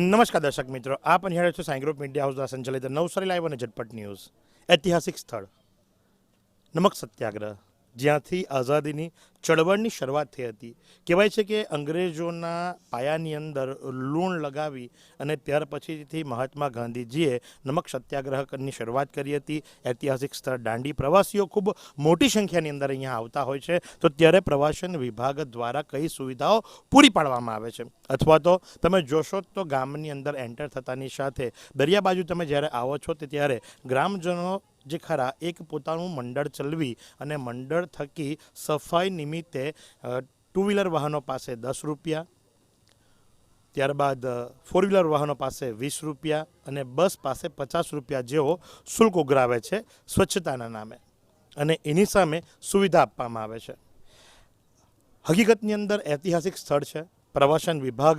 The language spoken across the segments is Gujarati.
નમસ્કાર દર્શક મિત્રો, આપ નિહાળે છો સાંઈ ગ્રુપ મીડિયા હાઉસ દ્વારા સંચાલિત નવસારી લાઈવ અને ઝટપટ ન્યૂઝ. ઐતિહાસિક સ્થળ. નમક સત્યાગ્રહ. જ્યાંથી આઝાદીની ચળવળની શરૂઆત થઈ હતી. કહેવાય છે કે અંગ્રેજોના પાયાની અંદર લૂણ લગાવી અને ત્યાર પછીથી મહાત્મા ગાંધીજીએ નમક સત્યાગ્રહની શરૂઆત કરી હતી. ઐતિહાસિક સ્થળ દાંડી પ્રવાસીઓ ખૂબ મોટી સંખ્યાની અંદર અહીંયા આવતા હોય છે. તો ત્યારે પ્રવાસન વિભાગ દ્વારા કઈ સુવિધાઓ પૂરી પાડવામાં આવે છે? અથવા તો તમે જોશો તો ગામની અંદર એન્ટર થતાની સાથે દરિયા બાજુ તમે જ્યારે આવો છો તે ત્યારે ગ્રામજનો જે ખરા એક પોતાનું મંડળ ચલવી અને મંડળ થકી સફાઈ નિમિત્તે ટુ વ્હીલર વાહનો પાસે દસ રૂપિયા, ત્યારબાદ ફોર વ્હીલર વાહનો પાસે વીસ રૂપિયા અને બસ પાસે પચાસ રૂપિયા જેવો શુલ્ક ઉઘરાવે છે સ્વચ્છતાના નામે અને એની સામે સુવિધા આપવામાં આવે છે. હકીકતની અંદર ઐતિહાસિક સ્થળ છે, પ્રવાસન વિભાગ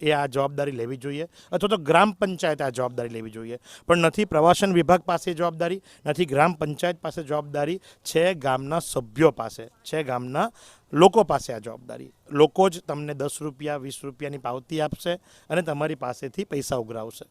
એ આ જવાબદારી લેવી જોઈએ અથવા તો ગ્રામ પંચાયત આ જવાબદારી લેવી જોઈએ. પણ નથી પ્રવાસન વિભાગ પાસે જવાબદારી, નથી ગ્રામ પંચાયત પાસે જવાબદારી, છે ગામના સભ્યો પાસે, છે ગામના લોકો પાસે આ જવાબદારી. લોકો જ તમને દસ રૂપિયા, વીસ રૂપિયાની પાવતી આપશે અને તમારી પાસેથી પૈસા ઉઘરાવશે.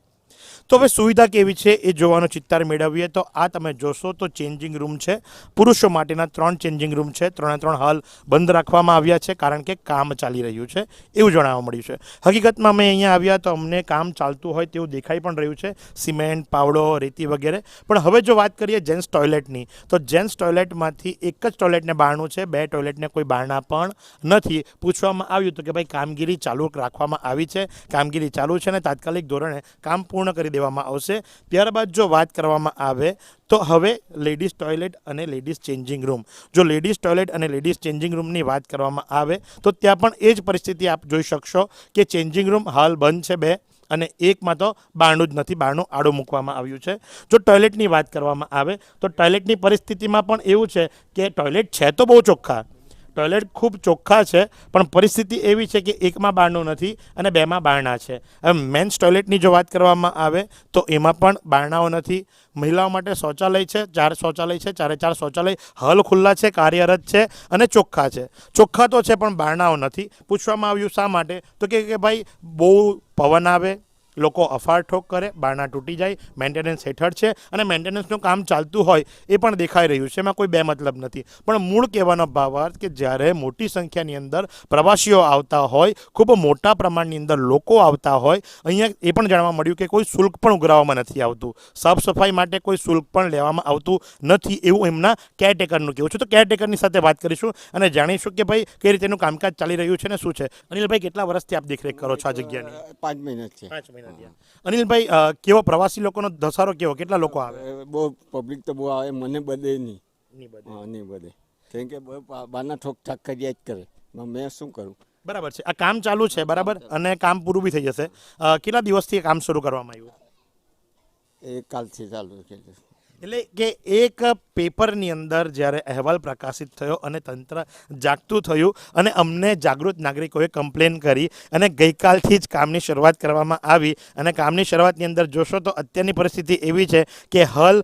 તો હવે સુવિધા કેવી છે એ જોવાનો ચિત્તાર મેળવીએ. તો આ તમે જોશો તો ચેન્જિંગ રૂમ છે. પુરુષો માટેના ત્રણ ચેન્જિંગ રૂમ છે. ત્રણે ત્રણ હાલ બંધ રાખવામાં આવ્યા છે કારણ કે કામ ચાલી રહ્યું છે એવું જણાવવા મળ્યું છે. હકીકતમાં અમે અહીંયા આવ્યા તો અમને કામ ચાલતું હોય તેવું દેખાઈ પણ રહ્યું છે. સિમેન્ટ, પાવડો, રેતી વગેરે. પણ હવે જો વાત કરીએ જેન્ટ્સ ટોયલેટની, તો જેન્ટ્સ ટોયલેટમાંથી એક જ ટોયલેટને બારણું છે. બે ટોયલેટને કોઈ બારણા પણ નથી. પૂછવામાં આવ્યું તો કે ભાઈ કામગીરી ચાલુ રાખવામાં આવી છે. કામગીરી ચાલુ છે અને તાત્કાલિક ધોરણે કામ પૂર્ણ કરી દેવામાં આવશે. ત્યારબાદ જો વાત કરવામાં આવે તો હવે લેડીઝ ટોયલેટ અને લેડીઝ ચેન્જિંગ રૂમ. જો લેડીઝ ટોયલેટ અને લેડીઝ ચેન્જિંગ રૂમની વાત કરવામાં આવે તો ત્યાં પણ એ જ પરિસ્થિતિ આપ જોઈ શકશો કે ચેન્જિંગ રૂમ હાલ બંધ છે બે અને એકમાં તો બારણું જ નથી, બારણું આડું મૂકવામાં આવ્યું છે. જો ટોયલેટની વાત કરવામાં આવે તો ટોયલેટની પરિસ્થિતિમાં પણ એવું છે કે ટોયલેટ છે તો બહુ ચોખ્ખા. ટોયલેટ ખૂબ ચોખ્ખા છે, પણ પરિસ્થિતિ એવી છે કે એકમાં બારણું નથી અને બેમાં બારણા છે. હવે મેન્સ ટોયલેટની જો વાત કરવામાં આવે, તો એમાં પણ બારણાઓ નથી. મહિલાઓ માટે શૌચાલય છે, ચાર શૌચાલય છે, ચારે ચાર શૌચાલય, હલ ખુલ્લા છે, કાર્યરત છે અને ચોખ્ખા છે. ચોખ્ખા તો છે, પણ બારણાઓ નથી. પૂછવામાં આવ્યું શા માટે? તો કે ભાઈ બહુ પવન આવે લોકો અફાળઠોક કરે બારણા તૂટી જાય મેન્ટેનન્સ હેઠળ છે અને મેન્ટેનન્સનું કામ ચાલતું હોય એ પણ દેખાઈ રહ્યું છે. એમાં કોઈ બે મતલબ નથી. પણ મૂળ કહેવાનો ભાવાર્થ કે જ્યારે મોટી સંખ્યાની અંદર પ્રવાસીઓ આવતા હોય ખૂબ મોટા પ્રમાણની અંદર લોકો આવતા હોય અહીંયા એ પણ જાણવા મળ્યું કે કોઈ શુલ્ક પણ ઉઘરાવવામાં નથી આવતું. સાફ સફાઈ માટે કોઈ શુલ્ક પણ લેવામાં આવતું નથી એવું એમના કેરટેકરનું કહેવું છે. તો કેરટેકરની સાથે વાત કરીશું અને જાણીશું કે ભાઈ કઈ રીતે એનું કામકાજ ચાલી રહ્યું છે ને શું છે. અનિલભાઈ કેટલા વર્ષથી આપ દેખરેખ કરો છો આ જગ્યાની? પાંચ મહિના છે. પાંચ મહિના. અનિલભાઈ કેવો પ્રવાસી લોકોનો ધસારો કેવો? કેટલા લોકો આવે? બહુ પબ્લિક તો બહુ આવે મને બધે નહીં. હા નહીં બધે. કેમ કે બાના બા- બહારના ઠોક ઠાક કર્યા જ કરે. મેં શું કરું? બરાબર છે. આ કામ ચાલુ છે બરાબર? અને કામ પૂરું બી થઈ જશે. કેટલા દિવસથી કામ શરૂ કરવામાં આવ્યું? એ કાલથી ચાલુ છે. એટલે કે એક પેપરની અંદર જ્યારે અહેવાલ પ્રકાશિત થયો અને તંત્ર જાગતું થયું અને અમને જાગૃત નાગરિકોએ કમ્પ્લેન કરી અને ગઈકાલથી જ કામની શરૂઆત કરવામાં આવી અને કામની શરૂઆતની અંદર જોશો તો અત્યારની પરિસ્થિતિ એવી છે કે હાલ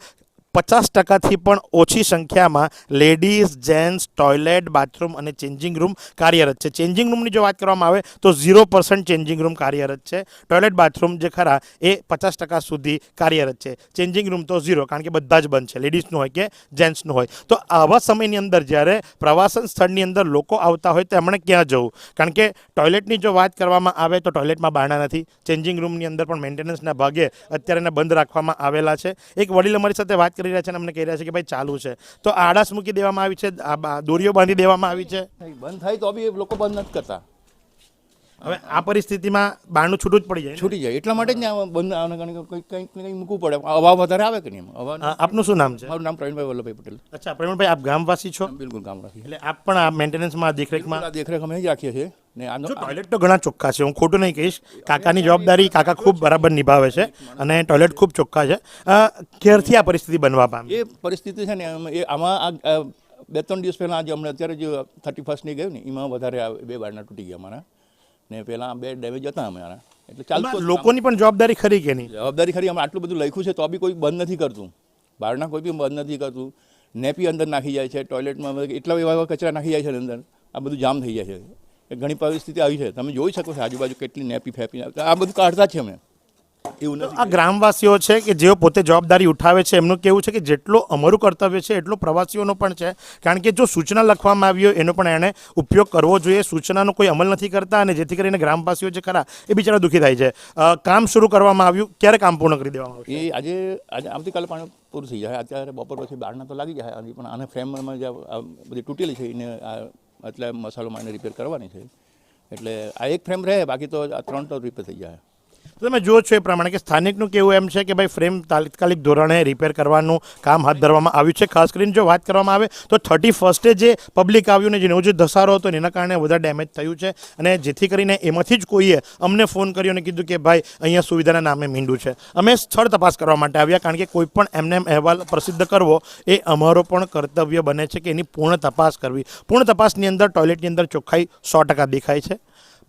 પચાસ ટકાથી પણ ઓછી સંખ્યામાં લેડીઝ, જેન્ટ્સ, ટોયલેટ, બાથરૂમ અને ચેન્જિંગ રૂમ કાર્યરત છે. ચેન્જિંગ રૂમની જો વાત કરવામાં આવે તો ઝીરો પર્સન્ટ ચેન્જિંગ રૂમ કાર્યરત છે. ટોયલેટ, બાથરૂમ જે ખરા એ પચાસ ટકા સુધી કાર્યરત છે. ચેન્જિંગ રૂમ તો ઝીરો કારણ કે બધા જ બંધ છે. લેડીઝનું હોય કે જેન્ટ્સનું હોય. તો આવા સમયની અંદર જ્યારે પ્રવાસન સ્થળની અંદર લોકો આવતા હોય તો એમણે ક્યાં જવું? કારણ કે ટોયલેટની જો વાત કરવામાં આવે તો ટોયલેટમાં બારણા નથી. ચેન્જિંગ રૂમની અંદર પણ મેન્ટેનન્સના ભાગે અત્યારે બંધ રાખવામાં આવેલા છે. એક વડીલ અમારી સાથે વાત કરી રહ્યા છે અને અમને કહી રહ્યા છે કે ભાઈ ચાલુ છે. તો આડાસ મૂકી દેવામાં આવી છે દોરીઓ બાંધી દેવામાં આવી છે. બંધ થાય તો બી લોકો બંધ નથી કરતા. હવે આ પરિસ્થિતિમાં બારણું છૂટું જ પડી જાય છૂટી જાય. એટલા માટે જ ને બંધ કંઈક કંઈક ને કંઈક મૂકવું પડે. અભાવ વધારે આવે કે નહીં? અભાવ આપનું શું નામ છે? મારું નામ પ્રવીણભાઈ વલ્લભભાઈ પટેલ. અચ્છા પ્રવીણભાઈ આપ ગામવાસી છો? બિલકુલ ગામવાસી. એટલે આપ પણ આ મેન્ટેનન્સમાં દેખરેખમાં? દેખરેખ અમે જ રાખીએ છીએ. ને આનો ટોયલેટ તો ઘણા ચોખ્ખા છે હું ખોટું નહીં કહીશ. કાકાની જવાબદારી કાકા ખૂબ બરાબર નિભાવે છે અને ટોયલેટ ખૂબ ચોખ્ખા છે. ક્યારથી આ પરિસ્થિતિ બનવા પામી. એ પરિસ્થિતિ છે ને એ આમાં આ બે ત્રણ દિવસ પહેલાં આજે અમને અત્યારે જે થર્ટી ફર્સ્ટની ગયું ને એમાં વધારે બે બારના તૂટી ગયા અમારા. ને પહેલાં બે ડેમેજ હતા અમારા. એટલે ચાલતું લોકોની પણ જવાબદારી ખરી કે નહીં? જવાબદારી ખરી અમે આટલું બધું લખ્યું છે તો બી કોઈ બંધ નથી કરતું. બહારના કોઈ બી બંધ નથી કરતું. નેપી અંદર નાખી જાય છે ટોયલેટમાં એટલા એવા એવા કચરા નાખી જાય છે અંદર. આ બધું જામ થઈ જાય છે. એ ઘણી પરિસ્થિતિ આવી છે. તમે જોઈ શકો છો આજુબાજુ કેટલી નેપી ફેપી આ બધું કાઢતા છે અમે. એવું નથી આ ગ્રામવાસીઓ છે કે જેઓ પોતે જવાબદારી ઉઠાવે છે એમનું કેવું છે કે જેટલો અમારું કર્તવ્ય છે એટલો પ્રવાસીઓનો પણ છે. કારણ કે જો સૂચના લખવામાં આવી હોય એનો પણ એણે ઉપયોગ કરવો જોઈએ. સૂચનાનો કોઈ અમલ નથી કરતા અને જેથી કરીને ગ્રામવાસીઓ જે ખરા એ બિચારા દુઃખી થાય છે. કામ શરૂ કરવામાં આવ્યું ક્યારે કામ પૂર્ણ કરી દેવામાં આવ્યું એ આજે આજે આવતીકાલે પાણી પૂરું થઈ જાય. અત્યારે બપોર પછી બારના તો લાગી જાય પણ આને ફ્રેમમાં જે બધી તૂટેલી છે એને એટલે મસાલોમાં એને રિપેર કરવાની છે. એટલે આ એક ફ્રેમ રહે, બાકી તો આ ત્રણ તો રિપેર થઈ જાય. તો તમે જુઓ છો એ પ્રમાણે કે સ્થાનિકનું કેવું એમ છે કે ભાઈ ફ્રેમ તાત્કાલિક ધોરણે રિપેર કરવાનું કામ હાથ ધરવામાં આવ્યું છે. ખાસ કરીને જો વાત કરવામાં આવે તો થર્ટી ફર્સ્ટે જે પબ્લિક આવ્યું ને જેનો જે ધસારો હતો એના કારણે વધારે ડેમેજ થયું છે. અને જેથી કરીને એમાંથી જ કોઈએ અમને ફોન કર્યો અને કીધું કે ભાઈ અહીંયા સુવિધાના નામે મીંડું છે. અમે સ્થળ તપાસ કરવા માટે આવ્યા કારણ કે કોઈ પણ એમને એમ અહેવાલ પ્રસિદ્ધ કરવો એ અમારો પણ કર્તવ્ય બને છે કે એની પૂર્ણ તપાસ કરવી. પૂર્ણ તપાસની અંદર ટોયલેટની અંદર ચોખ્ખાઈ સો ટકા દેખાય છે.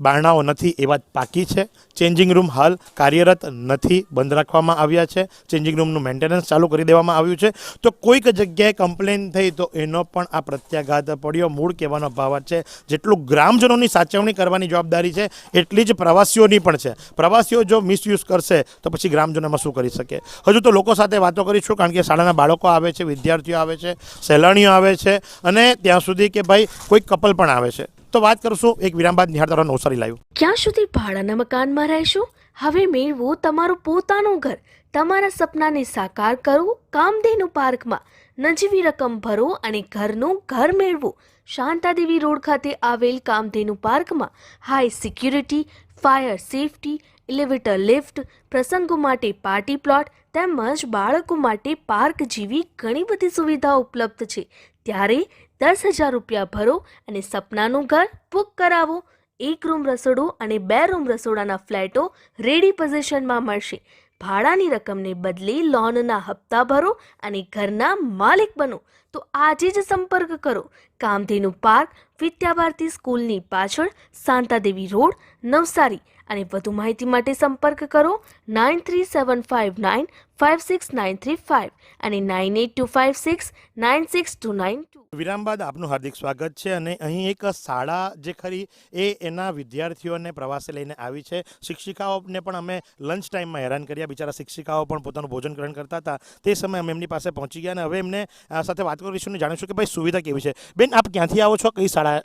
બારણાઓ નથી એ વાત પાકી છે. ચેન્જિંગ રૂમ હાલ કાર્યરત નથી, બંધ રાખવામાં આવ્યા છે. ચેન્જિંગ રૂમનું મેન્ટેનન્સ ચાલુ કરી દેવામાં આવ્યું છે. તો કોઈક જગ્યાએ કમ્પ્લેન થઈ તો એનો પણ આ પ્રત્યાઘાત પડ્યો. મૂળ કહેવાનો ભાવ છે, જેટલું ગ્રામજનોની સાચવણી કરવાની જવાબદારી છે, એટલી જ પ્રવાસીઓની પણ છે. પ્રવાસીઓ જો મિસયુઝ કરશે, તો પછી ગ્રામજનોમાં શું કરી શકે? હજુ તો લોકો સાથે વાતો કરીશું, કારણ કે શાળાના બાળકો આવે છે, વિદ્યાર્થીઓ આવે છે, સહેલાણીઓ આવે છે, અને ત્યાં સુધી કે ભાઈ કોઈક કપલ પણ આવે છે. તો વાત કરશું એક વિરામ બાદ નિહાળ તારા નવસારી લાવ્યો ક્યાં સુધી ભાડાના મકાનમાં રહેશો? હવે મેળવો તમારું પોતાનું ઘર. તમારા સપનાને સાકાર કરો, કામધેનુ પાર્કમાં. નજીવી રકમ ભરો અને ઘરનું ઘર મેળવો. શાંતાદેવી રોડ ખાતે આવેલ કામધેનુ પાર્કમાં high security fire safety elevator lift પ્રસંગો માટે પાર્ટી પ્લોટ તેમજ બાળકો માટે પાર્ક જેવી ઘણી બધી સુવિધાઓ ઉપલબ્ધ છે. ત્યારે દસ હજાર રૂપિયા ભરો અને સપનાનું ઘર બુક કરાવો. એક રૂમ રસોડું અને બે રૂમ રસોડાના ફ્લેટો રેડી પોઝિશનમાં મળશે. ભાડાની રકમને બદલે લોનના હપ્તા ભરો અને ઘરના માલિક બનો. તો આજે જ સંપર્ક કરો. કામધેનુ પાર્ક, વિદ્યાભારતી સ્કૂલની પાછળ, શાંતાદેવી રોડ, નવસારી. અને વધુ માહિતી માટે સંપર્ક કરો nine three seven five nine five six nine three five અને nine eight two five six nine six two nine two. વિરામ બાદ આપનું હાર્દિક સ્વાગત છે અને અહીં એક શાળા જે ખરી એ એના વિદ્યાર્થીઓને પ્રવાસે લઈને આવી છે. શિક્ષિકાઓને પણ અમે લંચ ટાઈમમાં હેરાન કર્યા. બિચારા શિક્ષિકાઓ પણ પોતાનું ભોજન ગ્રહણ કરતા હતા. તે સમયે અમે એમની પાસે પહોંચી ગયા અને હવે એમને સાથે વાત કરીશું અને જાણીશું કે ભાઈ સુવિધા કેવી છે. બેન આપ ક્યાંથી આવો છો? કઈ શાળા?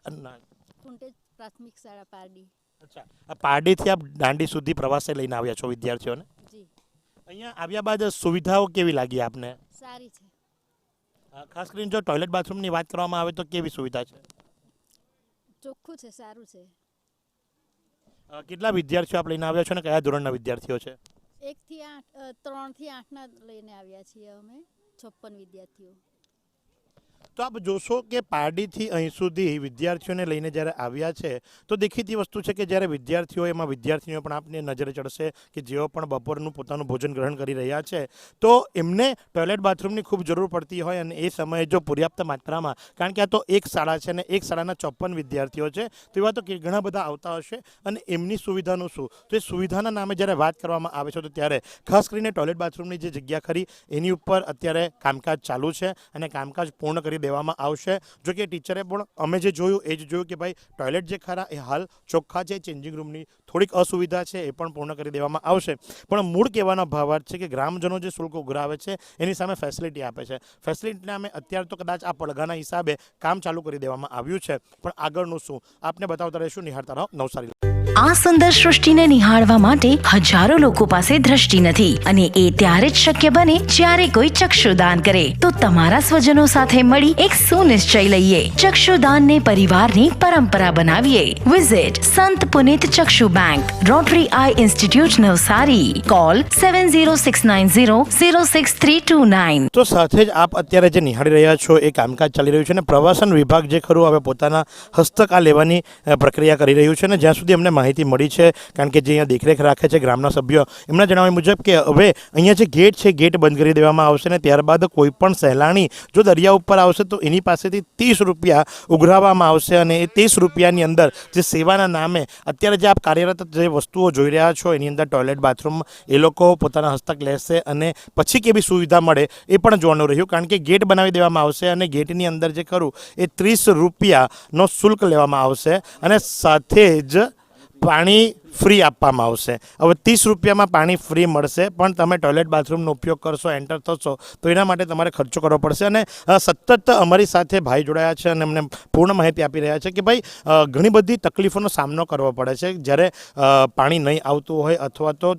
પ્રાથમિક શાળા પારડી. અચ્છા. આ પારડીથી આપ દાંડી સુધી પ્રવાસે લઈને આવ્યા છો વિદ્યાર્થીઓને? જી. અહીંયા આવ્યા બાદ સુવિધાઓ કેવી લાગી આપને? સારી છે. ખાસ કરીને જો ટોયલેટ બાથરૂમની વાત કરવામાં આવે તો કેવી સુવિધા છે? ચોખ્ખું છે સારું છે. કેટલા વિદ્યાર્થીઓ આપ લઈને આવ્યા છો અને કયા ધોરણના વિદ્યાર્થીઓ છે? એકથી આઠ ત્રણથી આઠના લઈને આવ્યા છીએ અમે છપ્પન વિદ્યાર્થીઓ. તો આપ જોશો કે પારડીથી અહીં સુધી વિદ્યાર્થીઓને લઈને જ્યારે આવ્યા છે, તો દેખીતી વસ્તુ છે કે જ્યારે વિદ્યાર્થીઓ, એમાં વિદ્યાર્થીઓ પણ આપને નજરે ચડશે કે જેઓ પણ બપોરનું પોતાનું ભોજન ગ્રહણ કરી રહ્યા છે, તો એમને ટોયલેટ બાથરૂમની ખૂબ જરૂર પડતી હોય અને એ સમયે જો પર્યાપ્ત માત્રામાં, કારણ કે આ તો એક શાળા છે અને એક શાળાના ચોપન વિદ્યાર્થીઓ છે, તો એવા તો ઘણા બધા આવતા હશે અને એમની સુવિધાનું શું? તો એ સુવિધાના નામે જ્યારે વાત કરવામાં આવે છે, તો ત્યારે ખાસ કરીને ટોયલેટ બાથરૂમની જે જગ્યા ખરી, એની ઉપર અત્યારે કામકાજ ચાલુ છે અને કામકાજ પૂર્ણ કરી દેવામાં આવશે. જો કે ટીચરે પણ અમે જે જોયું એ જ જોયું કે ભાઈ, ટોયલેટ જે ખરા એ હાલ ચોખ્ખા છે, ચેન્જિંગ રૂમની થોડીક અસુવિધા છે એ પણ પૂર્ણ કરી દેવામાં આવશે. પણ મૂળ કહેવાનો ભાવાર્થ છે કે ગ્રામજનો જે શુલ્ક ઉઘરાવે છે, એની સામે ફેસિલિટી આપે છે. ફેસિલિટીને અમે અત્યારે તો કદાચ આ પડઘાના હિસાબે કામ ચાલુ કરી દેવામાં આવ્યું છે. પણ આગળનું શું? આપને બતાવતા રહેશું નિહાળતા રહો નવસારી. આ સુંદર સૃષ્ટિને નિહાળવા માટે હજારો લોકો પાસે દ્રષ્ટિ નથી અને એ ત્યારે જ શક્ય બને જ્યારે કોઈ ચક્ષુદાન કરે. તો તમારા સ્વજનો સાથે મળી એક સુનિશ્ચય લઈએ. ચક્ષુદાનને પરિવારની પરંપરા બનાવીએ. Visit Sant Punit Chakshu bank rotary eye institute Navsari. Call seven zero six nine zero zero six three two nine તો સાથે જ આપ અત્યારે જે નિહાળી રહ્યા છો એ કામકાજ ચાલી રહ્યું છે અને પ્રવાસન વિભાગ જે ખરું હવે પોતાના હસ્તક આ લેવાની પ્રક્રિયા કરી રહ્યું છે અને જ્યાં સુધી અમને માહિતી માહિતી મળી છે, કારણ કે જે અહીંયા દેખરેખ રાખે છે ગ્રામના સભ્યો, એમના જણાવ્યા મુજબ કે હવે અહીંયા જે ગેટ છે, ગેટ બંધ કરી દેવામાં આવશે ને ત્યારબાદ કોઈ પણ સહેલાણી જો દરિયા ઉપર આવશે તો એની પાસેથી ત્રીસ રૂપિયા ઉઘરાવવામાં આવશે અને એ ત્રીસ રૂપિયાની અંદર જે સેવાના નામે અત્યારે જે આપ કાર્યરત જે વસ્તુઓ જોઈ રહ્યા છો, એની અંદર ટોયલેટ, બાથરૂમ, એ લોકો પોતાના હસ્તક લેશે અને પછી કેવી સુવિધા મળે એ પણ જોવાનું રહ્યું, કારણ કે ગેટ બનાવી દેવામાં આવશે અને ગેટની અંદર જે ખરું એ ત્રીસ રૂપિયાનો શુલ્ક લેવામાં આવશે અને સાથે જ પાણી ફ્રી આપવામાં આવશે. હવે ત્રીસ રૂપિયામાં પાણી ફ્રી મળશે, પણ તમે ટોયલેટ બાથરૂમનો ઉપયોગ કરશો, એન્ટર થશો, તો એના માટે તમારે ખર્ચો કરવો પડશે. અને સતત અમારી સાથે ભાઈ જોડાયા છે અને એમને પૂર્ણ માહિતી આપી રહ્યા છે કે ભાઈ ઘણી બધી તકલીફોનો સામનો કરવો પડે છે. જ્યારે પાણી નહીં આવતું હોય અથવા તો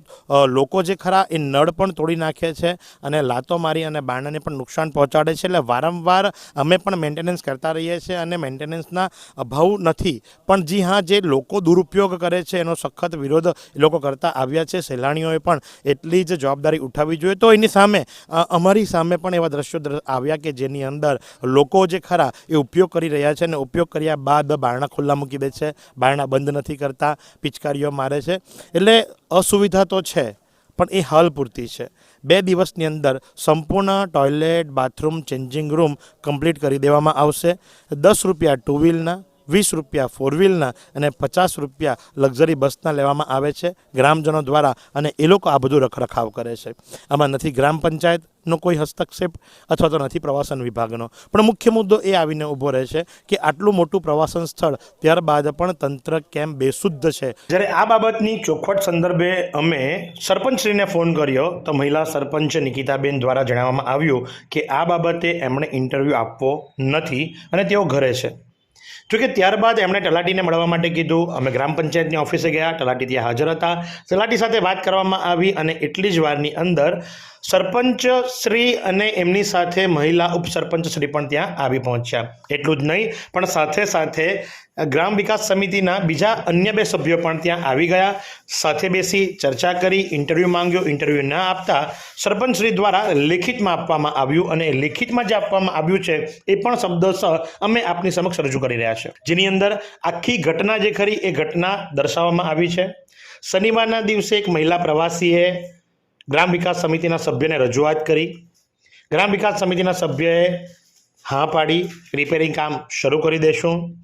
લોકો જે ખરા એ નળ પણ તોડી નાખે છે અને લાતો મારી અને બાણાને પણ નુકસાન પહોંચાડે છે. એટલે વારંવાર અમે પણ મેન્ટેનન્સ કરતા રહીએ છીએ અને મેન્ટેનન્સના અભાવ નથી. પણ જી હા, જે લોકો દુરુપયોગ કરે છે એનો સખત વિરોધ એ લોકો કરતા આવ્યા છે. સહેલાણીઓએ પણ એટલી જ જવાબદારી ઉઠાવવી જોઈએ. તો એની સામે અમારી સામે પણ એવા દ્રશ્યો દ્ર- આવ્યા કે જેની અંદર લોકો જે ખરા એ ઉપયોગ કરી રહ્યા છે અને ઉપયોગ કર્યા બાદ બારણા ખુલ્લા મૂકી દે છે. બારણા બંધ નથી કરતા, પિચકારીઓ મારે છે. એટલે અસુવિધા તો છે, પણ એ હાલ પૂરતી છે. બે દિવસની અંદર સંપૂર્ણ toilet, bathroom, changing room complete કરી દેવામાં આવશે. દસ રૂપિયા ટુ વ્હીલના વીસ રૂપિયા ફોર વ્હીલના અને પચાસ રૂપિયા લક્ઝરી બસના લેવામાં આવે છે ગ્રામજનો દ્વારા અને એ લોકો આ બધું રખરખાવ કરે છે. આમાં નથી ગ્રામ પંચાયતનો કોઈ હસ્તક્ષેપ અથવા તો નથી પ્રવાસન વિભાગનો. પણ મુખ્ય મુદ્દો એ આવીને ઊભો રહે છે કે આટલું મોટું પ્રવાસન સ્થળ ત્યારબાદ પણ તંત્ર કેમ બેશુદ્ધ છે? જ્યારે આ બાબતની ચોખવટ સંદર્ભે અમે સરપંચશ્રીને ફોન કર્યો તો મહિલા સરપંચ નિકિતાબેન દ્વારા જણાવવામાં આવ્યું કે આ બાબતે એમણે ઇન્ટરવ્યૂ આપવો નથી અને તેઓ ઘરે છે. જોકે ત્યારબાદ એમણે તલાટીને મળવા માટે કીધું. અમે ગ્રામ પંચાયતની ઓફિસે ગયા તલાટી ત્યાં હાજર હતા. તલાટી સાથે વાત કરવામાં આવી અને એટલી જ વારની અંદર સરપંચ શ્રી અને એમની સાથે મહિલા ઉપસરપંચ શ્રી પણ ત્યાં આવી પહોંચ્યા. એટલું જ નહીં, પણ સાથે સાથે ગ્રામ વિકાસ સમિતિના બીજા અન્ય બે સભ્યો પણ ત્યાં આવી ગયા. સાથે બેસી ચર્ચા કરી, ઇન્ટરવ્યૂ માંગ્યો. ઇન્ટરવ્યૂ ન આપતા સરપંચ શ્રી દ્વારા લેખિતમાં આપવામાં આવ્યું અને લેખિતમાં જે આપવામાં આવ્યું છે, એ પણ શબ્દોસહ અમે આપની સમક્ષ રજૂ કરી રહ્યા છે. જેની અંદર આખી ઘટના જે ખરી, એ ઘટના દર્શાવવામાં આવી છે. શનિવારના દિવસે એક મહિલા પ્રવાસીએ ગ્રામ વિકાસ સમિતિના સભ્યને રજૂઆત કરી. ગ્રામ વિકાસ સમિતિના સભ્યએ હા પાડી રિપેરિંગ કામ શરૂ કરી દેશું.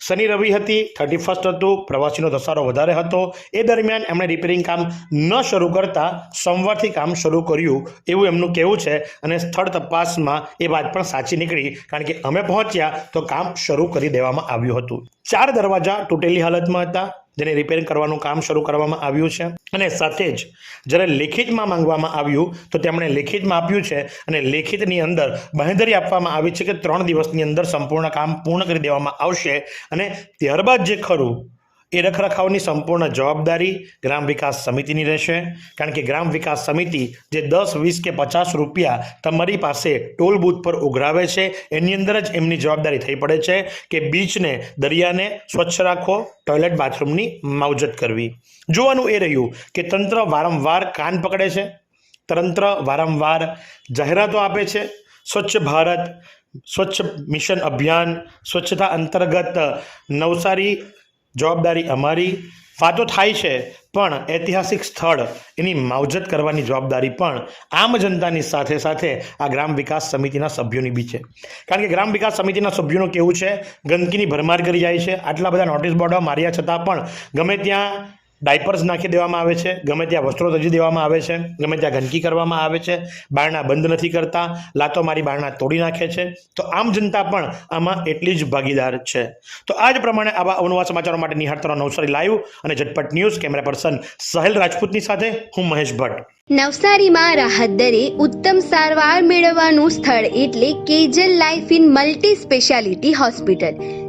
શનિ રવિ હતી થર્ટી ફર્સ્ટ હતું, પ્રવાસીનો ધસારો વધારે હતો. એ દરમિયાન એમણે રિપેરિંગ કામ ન શરૂ કરતા સોમવારથી કામ શરૂ કર્યું એવું એમનું કહેવું છે અને સ્થળ તપાસમાં એ વાત પણ સાચી નીકળી કારણ કે અમે પહોંચ્યા તો કામ શરૂ કરી દેવામાં આવ્યું હતું. ચાર દરવાજા તૂટેલી હાલતમાં હતા. જેને રિપેરિંગ કરવાનું કામ શરૂ કરવામાં આવ્યું છે. અને સાથે જ જ્યારે લેખિતમાં માંગવામાં આવ્યું, તો તેમણે લેખિતમાં આપ્યું છે અને લેખિતની અંદર બાંહેધરી આપવામાં આવી છે કે ત્રણ દિવસની અંદર સંપૂર્ણ કામ પૂર્ણ કરી દેવામાં આવશે. અને ત્યારબાદ જે ખરું એ રખરખાવની સંપૂર્ણ જવાબદારી ગ્રામ વિકાસ સમિતિની રહેશે. કારણ કે ગ્રામ વિકાસ સમિતિ જે દસ, વીસ કે પચાસ રૂપિયા તમારી પાસે ટોલ બૂથ પર ઉઘરાવે છે, એની અંદર જ એમની જવાબદારી થઈ પડે છે કે બીચને, દરિયાને સ્વચ્છ રાખો, ટોયલેટ બાથરૂમની માવજત કરવી. જોવાનું એ રહ્યું કે તંત્ર વારંવાર કાન પકડે છે. તંત્ર વારંવાર જાહેરાતો આપે છે. સ્વચ્છ ભારત, સ્વચ્છ મિશન અભિયાન, સ્વચ્છતા અંતર્ગત નવસારી જવાબદારી અમારી વાતો થાય છે, પણ ઐતિહાસિક સ્થળ એની માવજત કરવાની જવાબદારી પણ આમ જનતાની સાથે સાથે આ ગ્રામ વિકાસ સમિતિના સભ્યોની બી છે. કારણ કે ગ્રામ વિકાસ સમિતિના સભ્યોનું કેવું છે, ગંદકીની ભરમાર કરી જાય છે, આટલા બધા નોટિસ બોર્ડો માર્યા છતાં પણ ગમે ત્યાં ડાયપર્સ નાખી દેવામાં આવે છે. ગમે ત્યાં વસ્ત્રો તજી દેવામાં આવે છે. ગમે ત્યાં ગંદકી કરવામાં આવે છે. બારણા બંધ નથી કરતા. લાતો મારી બારણા તોડી નાખે છે. તો આમ જનતા પણ આમાં એટલી જ ભાગીદાર છે. તો આ જ પ્રમાણે આવા અવનવા સમાચારો માટે નિહાળતા નવસારી લાઈવ અને Zatpat news camera person Sahel રાજપૂતની સાથે હું મહેશ ભટ્ટ. નવસારીમાં રાહત દરે ઉત્તમ સારવાર મેળવવાનું સ્થળ એટલે Kejal life in multi speciality hospital.